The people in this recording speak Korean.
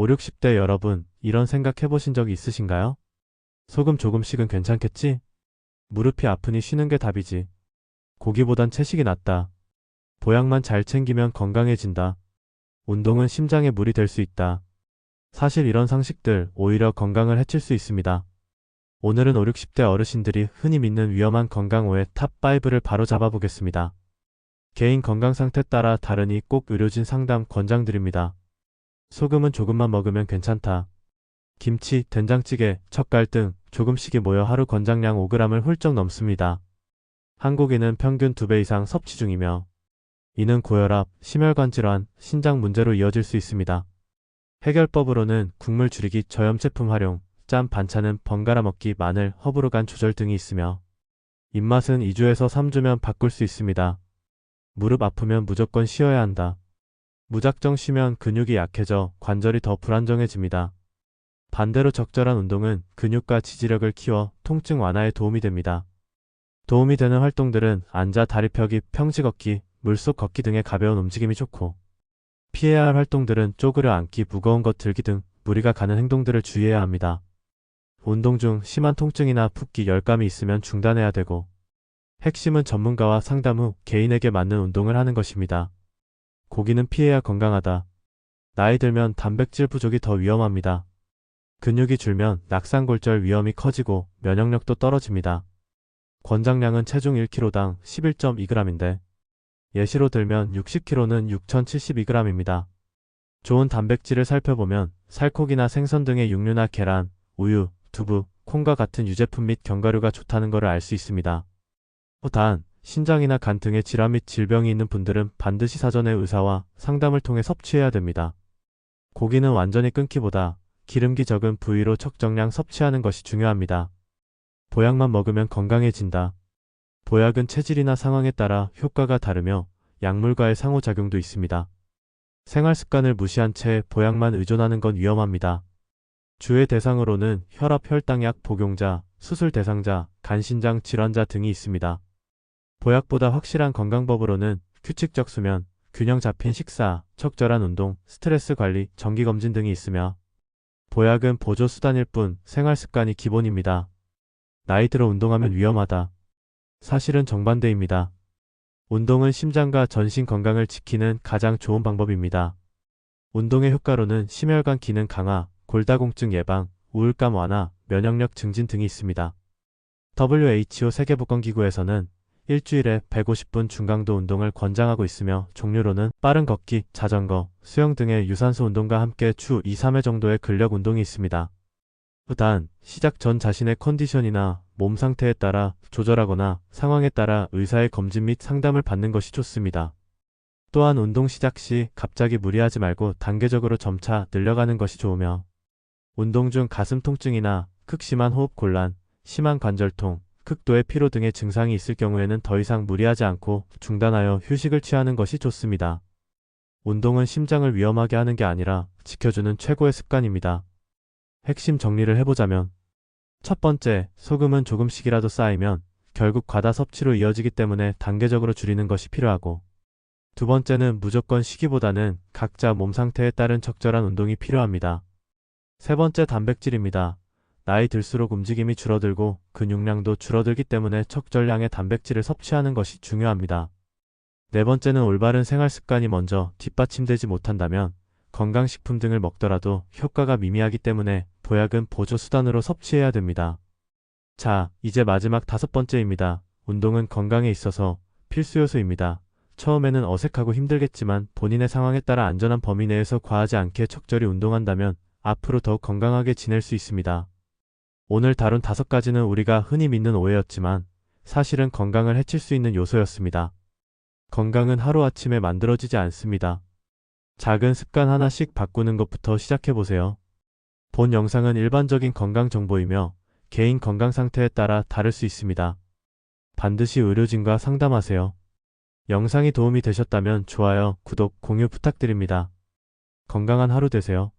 5, 60대 여러분, 이런 생각 해보신 적 있으신가요? 소금 조금씩은 괜찮겠지? 무릎이 아프니 쉬는 게 답이지. 고기보단 채식이 낫다. 보약만 잘 챙기면 건강해진다. 운동은 심장에 물이 될 수 있다. 사실 이런 상식들 오히려 건강을 해칠 수 있습니다. 오늘은 5, 60대 어르신들이 흔히 믿는 위험한 건강 오해 탑5를 바로 잡아보겠습니다. 개인 건강 상태 따라 다르니 꼭 의료진 상담 권장드립니다. 소금은 조금만 먹으면 괜찮다. 김치, 된장찌개, 젓갈 등 조금씩이 모여 하루 권장량 5g을 훌쩍 넘습니다. 한국인은 평균 2배 이상 섭취 중이며 이는 고혈압, 심혈관 질환, 신장 문제로 이어질 수 있습니다. 해결법으로는 국물 줄이기, 저염 제품 활용, 짠 반찬은 번갈아 먹기, 마늘, 허브로 간 조절 등이 있으며 입맛은 2주에서 3주면 바꿀 수 있습니다. 무릎 아프면 무조건 쉬어야 한다. 무작정 쉬면 근육이 약해져 관절이 더 불안정해집니다. 반대로 적절한 운동은 근육과 지지력을 키워 통증 완화에 도움이 됩니다. 도움이 되는 활동들은 앉아 다리 펴기, 평지 걷기, 물속 걷기 등의 가벼운 움직임이 좋고 피해야 할 활동들은 쪼그려 앉기, 무거운 것 들기 등 무리가 가는 행동들을 주의해야 합니다. 운동 중 심한 통증이나 붓기, 열감이 있으면 중단해야 되고 핵심은 전문가와 상담 후 개인에게 맞는 운동을 하는 것입니다. 고기는 피해야 건강하다. 나이 들면 단백질 부족이 더 위험합니다. 근육이 줄면 낙상골절 위험이 커지고 면역력도 떨어집니다. 권장량은 체중 1kg당 11.2g인데 예시로 들면 60kg는 6072g입니다. 좋은 단백질을 살펴보면 살코기나 생선 등의 육류나 계란, 우유, 두부, 콩과 같은 유제품 및 견과류가 좋다는 것을 알 수 있습니다. 단, 신장이나 간 등의 질환 및 질병이 있는 분들은 반드시 사전에 의사와 상담을 통해 섭취해야 됩니다. 고기는 완전히 끊기보다 기름기 적은 부위로 적정량 섭취하는 것이 중요합니다. 보약만 먹으면 건강해진다. 보약은 체질이나 상황에 따라 효과가 다르며 약물과의 상호작용도 있습니다. 생활 습관을 무시한 채 보약만 의존하는 건 위험합니다. 주의 대상으로는 혈압 혈당약 복용자, 수술 대상자, 간신장 질환자 등이 있습니다. 보약보다 확실한 건강법으로는 규칙적 수면, 균형 잡힌 식사, 적절한 운동, 스트레스 관리, 정기검진 등이 있으며 보약은 보조 수단일 뿐 생활 습관이 기본입니다. 나이 들어 운동하면 위험하다. 사실은 정반대입니다. 운동은 심장과 전신 건강을 지키는 가장 좋은 방법입니다. 운동의 효과로는 심혈관 기능 강화, 골다공증 예방, 우울감 완화, 면역력 증진 등이 있습니다. WHO 세계보건기구에서는 일주일에 150분 중강도 운동을 권장하고 있으며 종류로는 빠른 걷기, 자전거, 수영 등의 유산소 운동과 함께 주 2, 3회 정도의 근력 운동이 있습니다. 단, 시작 전 자신의 컨디션이나 몸 상태에 따라 조절하거나 상황에 따라 의사의 검진 및 상담을 받는 것이 좋습니다. 또한 운동 시작 시 갑자기 무리하지 말고 단계적으로 점차 늘려가는 것이 좋으며 운동 중 가슴 통증이나 극심한 호흡 곤란, 심한 관절통, 극도의 피로 등의 증상이 있을 경우에는 더 이상 무리하지 않고 중단하여 휴식을 취하는 것이 좋습니다. 운동은 심장을 위험하게 하는 게 아니라 지켜주는 최고의 습관입니다. 핵심 정리를 해보자면 첫 번째, 소금은 조금씩이라도 쌓이면 결국 과다 섭취로 이어지기 때문에 단계적으로 줄이는 것이 필요하고 두 번째는 무조건 쉬기보다는 각자 몸 상태에 따른 적절한 운동이 필요합니다. 세 번째 단백질입니다. 나이 들수록 움직임이 줄어들고 근육량도 줄어들기 때문에 적절량의 단백질을 섭취하는 것이 중요합니다. 네 번째는 올바른 생활 습관이 먼저 뒷받침되지 못한다면 건강식품 등을 먹더라도 효과가 미미하기 때문에 보약은 보조 수단으로 섭취해야 됩니다. 자, 이제 마지막 다섯 번째입니다. 운동은 건강에 있어서 필수 요소입니다. 처음에는 어색하고 힘들겠지만 본인의 상황에 따라 안전한 범위 내에서 과하지 않게 적절히 운동한다면 앞으로 더욱 건강하게 지낼 수 있습니다. 오늘 다룬 다섯 가지는 우리가 흔히 믿는 오해였지만 사실은 건강을 해칠 수 있는 요소였습니다. 건강은 하루아침에 만들어지지 않습니다. 작은 습관 하나씩 바꾸는 것부터 시작해보세요. 본 영상은 일반적인 건강 정보이며 개인 건강 상태에 따라 다를 수 있습니다. 반드시 의료진과 상담하세요. 영상이 도움이 되셨다면 좋아요, 구독, 공유 부탁드립니다. 건강한 하루 되세요.